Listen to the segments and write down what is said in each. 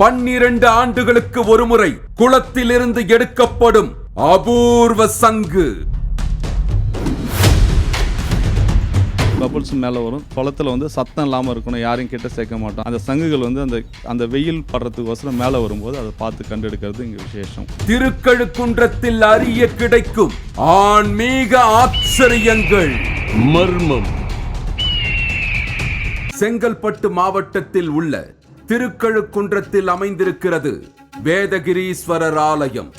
பன்னிரண்டு ஆண்டுகளுக்கு ஒருமுறை குளத்திலிருந்து எடுக்கப்படும் அபூர்வ சங்கு. பபுள்ஸ் மேலே வரும். குளத்துல வந்து சத்தம் இல்லாமல் இருக்கணும். யாரையும் கிட்ட சேர்க்க மாட்டோம். அந்த சங்குகள் வந்து அந்த அந்த வெயில் படுறதுக்கோசரம் மேலே வரும்போது அதை பார்த்து கண்டெடுக்கிறது இங்கே விசேஷம். திருக்கழுக்குன்றத்தில் அறிய கிடைக்கும் ஆன்மீக ஆச்சரியங்கள். மர்மம். செங்கல்பட்டு மாவட்டத்தில் உள்ள திருக்கழுக்குன்றத்தில் அமைந்திருக்கிறது வேதகிரீஸ்வரர் ஆலயம்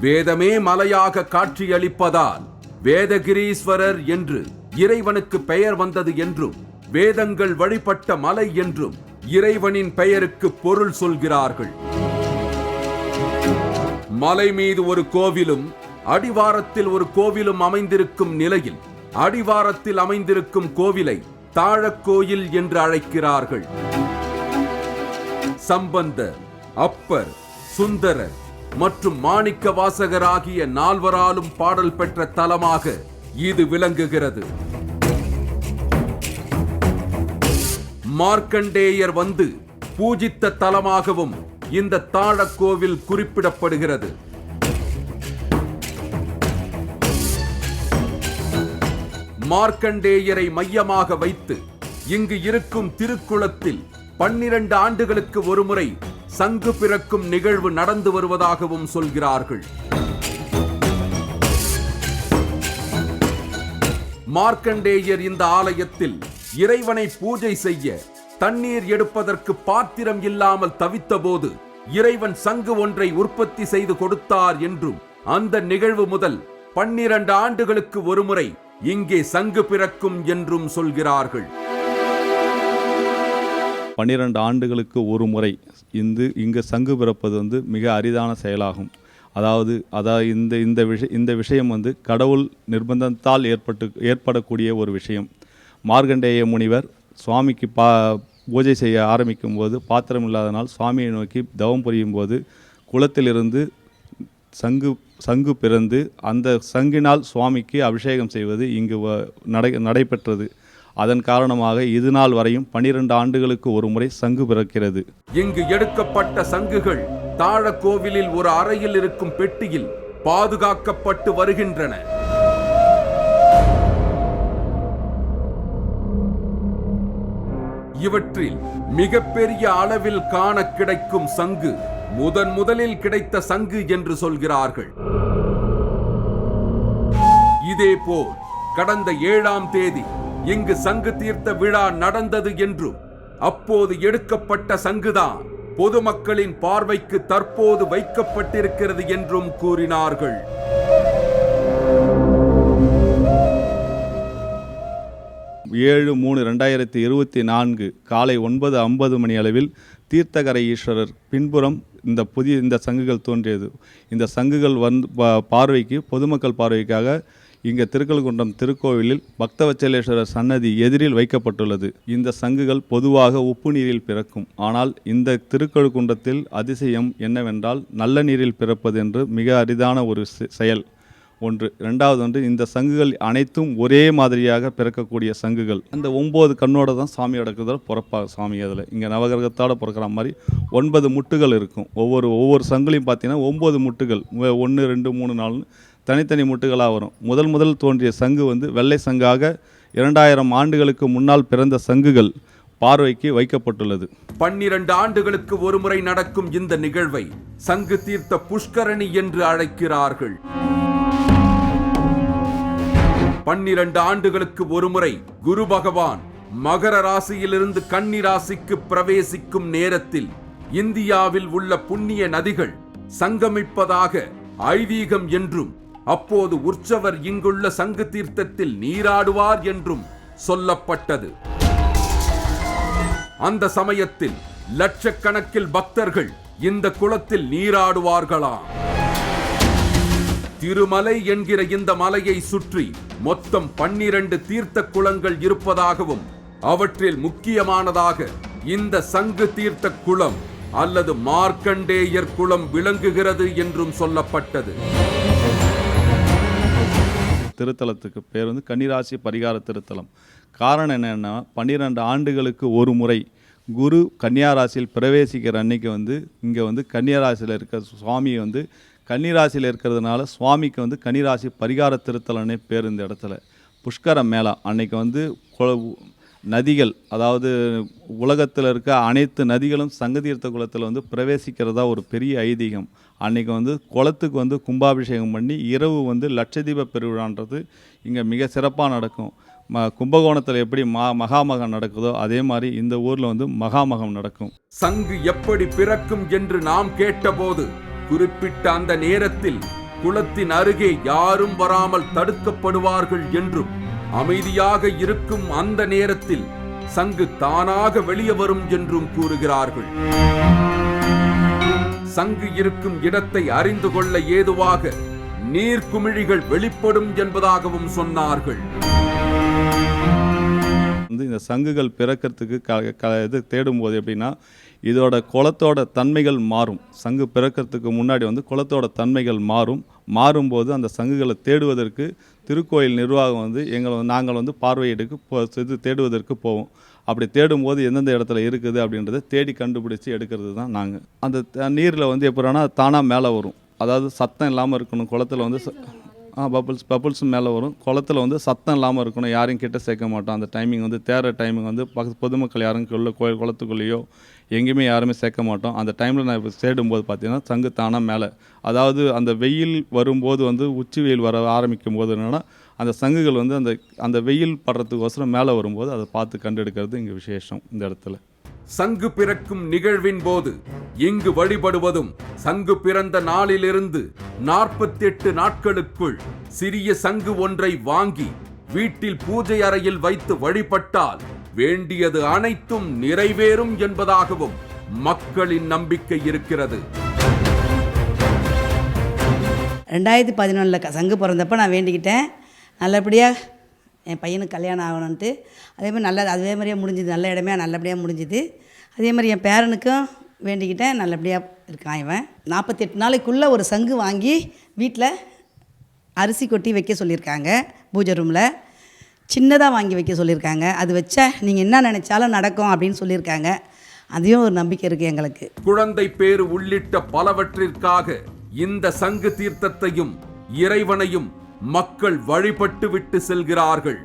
வேதமே மலையாக காட்சியளிப்பதால் வேதகிரீஸ்வரர் என்று இறைவனுக்கு பெயர் வந்தது என்றும் வேதங்கள் வழிபட்ட மலை என்றும் இறைவனின் பெயருக்கு பொருள் சொல்கிறார்கள். மலை மீது ஒரு கோவிலும் அடிவாரத்தில் ஒரு கோவிலும் அமைந்திருக்கும் நிலையில் அடிவாரத்தில் அமைந்திருக்கும் கோவிலை தாழக்கோயில் என்று அழைக்கிறார்கள். சம்பந்தர் அப்பர் சுந்தரர் மற்றும் மாணிக்க வாசகர் ஆகிய நால்வராலும் பாடல் பெற்ற தலமாக இது விளங்குகிறது. மார்க்கண்டேயர் வந்து பூஜித்த தலமாகவும் இந்த தாழக்கோவில் குறிப்பிடப்படுகிறது. மார்க்கண்டேயரை மையமாக வைத்து இங்கு இருக்கும் திருக்குளத்தில் பன்னிரண்டு ஆண்டுகளுக்கு ஒருமுறை சங்கு பிறக்கும் நிகழ்வு நடந்து வருவதாகவும் சொல்கிறார்கள். மார்க்கண்டேயர் இந்த ஆலயத்தில் இறைவனை பூஜை செய்ய தண்ணீர் எடுப்பதற்கு பாத்திரம் இல்லாமல் தவித்தபோது இறைவன் சங்கு ஒன்றை உற்பத்தி செய்து கொடுத்தார் என்றும் அந்த நிகழ்வு முதல் பன்னிரண்டு ஆண்டுகளுக்கு ஒருமுறை இங்கே சங்கு பிறக்கும் என்றும் சொல்கிறார்கள். பன்னிரெண்டு ஆண்டுகளுக்கு ஒரு முறை இந்து இங்கே சங்கு பிறப்பது வந்து மிக அரிதான செயலாகும். அதாவது அதாவது இந்த இந்த விஷய இந்த விஷயம் வந்து கடவுள் நிர்பந்தத்தால் ஏற்பட்டு ஏற்படக்கூடிய ஒரு விஷயம். மார்கண்டேய முனிவர் சுவாமிக்கு பா பூஜை செய்ய ஆரம்பிக்கும் போது பாத்திரம் இல்லாதனால் சுவாமியை நோக்கி தவம் புரியும் போது குளத்திலிருந்து சங்கு சங்கு பிறந்து அந்த சங்கினால் சுவாமிக்கு அபிஷேகம் செய்வது இங்கு வ- நடை நடைபெற்றது. அதன் காரணமாக இது நாள் வரையும் பனிரெண்டு ஆண்டுகளுக்கு ஒரு முறை சங்கு பிறக்கிறது. இங்கு எடுக்கப்பட்ட சங்குகள் தாழ கோவிலில் ஒரு அறையில் இருக்கும் பெட்டியில் பாதுகாக்கப்பட்டு வருகின்றன. இவற்றில் மிகப்பெரிய அளவில் காண கிடைக்கும் சங்கு முதன் முதலில் கிடைத்த சங்கு என்று சொல்கிறார்கள். இதேபோல் கடந்த ஏழாம் தேதி இங்கு சங்கு தீர்த்த விழா நடந்தது என்றும் அப்போது எடுக்கப்பட்ட சங்குதான் பொதுமக்களின் பார்வைக்கு தற்போது வைக்கப்பட்டிருக்கிறது என்றும் கூறினார்கள். ஏழு மூணு ரெண்டாயிரத்தி இருபத்தி நான்கு காலை ஒன்பது ஐம்பது மணி அளவில் தீர்த்தகரை ஈஸ்வரர் பின்புறம் இந்த புதிய இந்த சங்குகள் தோன்றியது. இந்த சங்குகள் வந்து பார்வைக்கு பொதுமக்கள் பார்வைக்காக இங்கே திருக்கல்குன்றம் திருக்கோவிலில் பக்தவச்சலேஸ்வரர் சன்னதி எதிரில் வைக்கப்பட்டுள்ளது. இந்த சங்குகள் பொதுவாக உப்பு நீரில் பிறக்கும். ஆனால் இந்த திருக்கழுக்குன்றத்தில் அதிசயம் என்னவென்றால் நல்ல நீரில் பிறப்பது என்று மிக அரிதான ஒரு செ- செயல். ஒன்று. ரெண்டாவது ஒன்று இந்த சங்குகள் அனைத்தும் ஒரே மாதிரியாக பிறக்கக்கூடிய சங்குகள். அந்த ஒம்பது கண்ணோட தான் சாமி அடக்குதல் பிறப்பா சாமி அதில். இங்கே நவகிரகத்தோடு பிறக்கிற மாதிரி ஒன்பது முட்டுகள் இருக்கும். ஒவ்வொரு ஒவ்வொரு சங்குலையும் பார்த்தீங்கன்னா ஒம்பது முட்டுகள். ஒன்று ரெண்டு மூணு நாலு தனித்தனி முட்டுகளாக வரும். முதல் முதல் தோன்றிய சங்கு வந்து வெள்ளை சங்காக இரண்டாயிரம் ஆண்டுகளுக்கு முன்னால் பிறந்த சங்குகள் பார்வைக்கு வைக்கப்பட்டுள்ளது. பன்னிரண்டு ஆண்டுகளுக்கு ஒருமுறை நடக்கும் இந்த நிகழ்வை சங்கு தீர்த்த புஷ்கரணி என்று அழைக்கிறார்கள். பன்னிரண்டு ஆண்டுகளுக்கு ஒருமுறை குரு பகவான் மகர ராசியிலிருந்து கன்னி ராசிக்கு பிரவேசிக்கும் நேரத்தில் இந்தியாவில் உள்ள புண்ணிய நதிகள் சங்கமிப்பதாக ஐதீகம் என்றும் அப்போது உற்சவர் இங்குள்ள சங்கு தீர்த்தத்தில் நீராடுவார் என்றும் சொல்லப்பட்டது. அந்த சமயத்தில் லட்சக்கணக்கில் பக்தர்கள் இந்த குளத்தில் நீராடுவார்களாம். திருமலை என்கிற இந்த மலையை சுற்றி மொத்தம் பன்னிரண்டு தீர்த்த குளங்கள் இருப்பதாகவும் அவற்றில் முக்கியமானதாக இந்த சங்கு தீர்த்த குளம் அல்லது மார்க்கண்டேயர் குளம் விளங்குகிறது என்றும் சொல்லப்பட்டது. திருத்தலத்துக்கு பேர் வந்து கன்னிராசி பரிகார திருத்தலம். காரணம் என்னென்னா பன்னிரெண்டு ஆண்டுகளுக்கு ஒரு முறை குரு கன்னியாராசியில் பிரவேசிக்கிற அன்னைக்கு வந்து இங்கே வந்து கன்னியராசியில் இருக்கிற இருக்க சுவாமி வந்து கன்னிராசியில் இருக்கிறதுனால சுவாமிக்கு வந்து கன்னிராசி பரிகார திருத்தலன்னே பேர் இந்த இடத்துல. புஷ்கர மேளா அன்னைக்கு வந்து நதிகள் அதாவது உலகத்தில் இருக்க அனைத்து நதிகளும் சங்கதீர்த்த குளத்தில் வந்து பிரவேசிக்கிறதா ஒரு பெரிய ஐதீகம். அன்னைக்கு வந்து குளத்துக்கு வந்து கும்பாபிஷேகம் பண்ணி இரவு வந்து லட்சதீப பெருவிழான்றது இங்கே மிக சிறப்பாக நடக்கும். ம கும்பகோணத்தில் எப்படி மா மகாமகம் நடக்குதோ அதே மாதிரி இந்த ஊரில் வந்து மகாமகம் நடக்கும். சங்கு எப்படி பிறக்கும் என்று நாம் கேட்டபோது குறிப்பிட்ட அந்த நேரத்தில் குளத்தின் அருகே யாரும் வராமல் தடுக்கப்படுவார்கள் என்றும் அமைதியாக இருக்கும் அந்த நேரத்தில் சங்கு தானாக வெளியே வரும் என்றும் கூறுகிறார்கள். சங்கு இருக்கும் இடத்தை அறிந்து கொள்ள ஏதுவாக நீர்க்குமிழிகள் வெளிப்படும் என்பதாகவும் சொன்னார்கள். வந்து இந்த சங்குகள் பிறக்கிறதுக்கு க க இது தேடும்போது எப்படின்னா இதோட குளத்தோட தன்மைகள் மாறும். சங்கு பிறக்கிறதுக்கு முன்னாடி வந்து குளத்தோட தன்மைகள் மாறும். மாறும்போது அந்த சங்குகளை தேடுவதற்கு திருக்கோயில் நிர்வாகம் வந்து எங்களை நாங்கள் வந்து பார்வையிடுக்கு போ இது தேடுவதற்கு போவோம். அப்படி தேடும்போது எந்தெந்த இடத்துல இருக்குது அப்படின்றத தேடி கண்டுபிடிச்சி எடுக்கிறது தான் நாங்கள் அந்த நீரில் வந்து எப்படின்னா தானாக மேலே வரும். அதாவது சத்தம் இல்லாமல் இருக்கணும். குளத்துல வந்து ச- ஆ பபுள்ஸ் மேலே வரும். குளத்துல வந்து சத்தம் இல்லாமல் இருக்கணும். யாரையும் கிட்ட சேர்க்க மாட்டோம். அந்த டைமிங் வந்து தேர டைமிங் வந்து பக்கத்து பொதுமக்கள் யாரும் உள்ள கோயில் குளத்துக்குள்ளேயோ எங்கேயுமே யாருமே சேர்க்க மாட்டோம். அந்த டைமில் நான் இப்போ சேடும்போது பார்த்தீங்கன்னா சங்கு தானாக மேலே. அதாவது அந்த வெயில் வரும்போது வந்து உச்சி வெயில் வர ஆரம்பிக்கும் போது என்னென்னா அந்த சங்குகள் வந்து அந்த அந்த வெயில் படுறதுக்கோசரம் மேலே வரும்போது அதை பார்த்து கண்டெடுக்கிறது இங்கே விசேஷம் இந்த இடத்துல. சங்கு பிறக்கும் நிகழ்வின் போது இங்கு வழிபடுவதும் சங்கு பிறந்த நாளிலிருந்து நாற்பத்தி எட்டு நாட்களுக்குள் சிறிய சங்கு ஒன்றை வாங்கி வீட்டில் பூஜை அறையில் வைத்து வழிபட்டால் வேண்டியது அனைத்தும் நிறைவேறும் என்பதாகவும் மக்களின் நம்பிக்கை இருக்கிறது. ரெண்டாயிரத்தி பதினொன்றில் சங்கு பிறந்தப்ப நான் வேண்டிக்கிட்டேன். நல்லபடியாக என் பையனுக்கு கல்யாணம் ஆகணுன்ட்டு அதே மாதிரி நல்ல அதே மாதிரியே முடிஞ்சுது. நல்ல இடமே நல்லபடியாக முடிஞ்சுது. அதே மாதிரி என் பேரனுக்கும் வேண்டிக்கிட்டேன் நல்லபடியாக இருக்கான் இவன். நாற்பத்தெட்டு நாளைக்குள்ளே ஒரு சங்கு வாங்கி வீட்டில் அரிசி கொட்டி வைக்க சொல்லியிருக்காங்க பூஜை ரூமில் சின்னதாக வாங்கி வைக்க சொல்லியிருக்காங்க. அது வச்சா நீங்கள் என்ன நினச்சாலும் நடக்கும் அப்படின்னு சொல்லியிருக்காங்க. அதையும் ஒரு நம்பிக்கை இருக்குது எங்களுக்கு. குழந்தை பேர் உள்ளிட்ட பலவற்றிற்காக இந்த சங்கு தீர்த்தத்தையும் இறைவனையும் மக்கள் வழிபட்டு விட்டு செல்கிறார்கள்.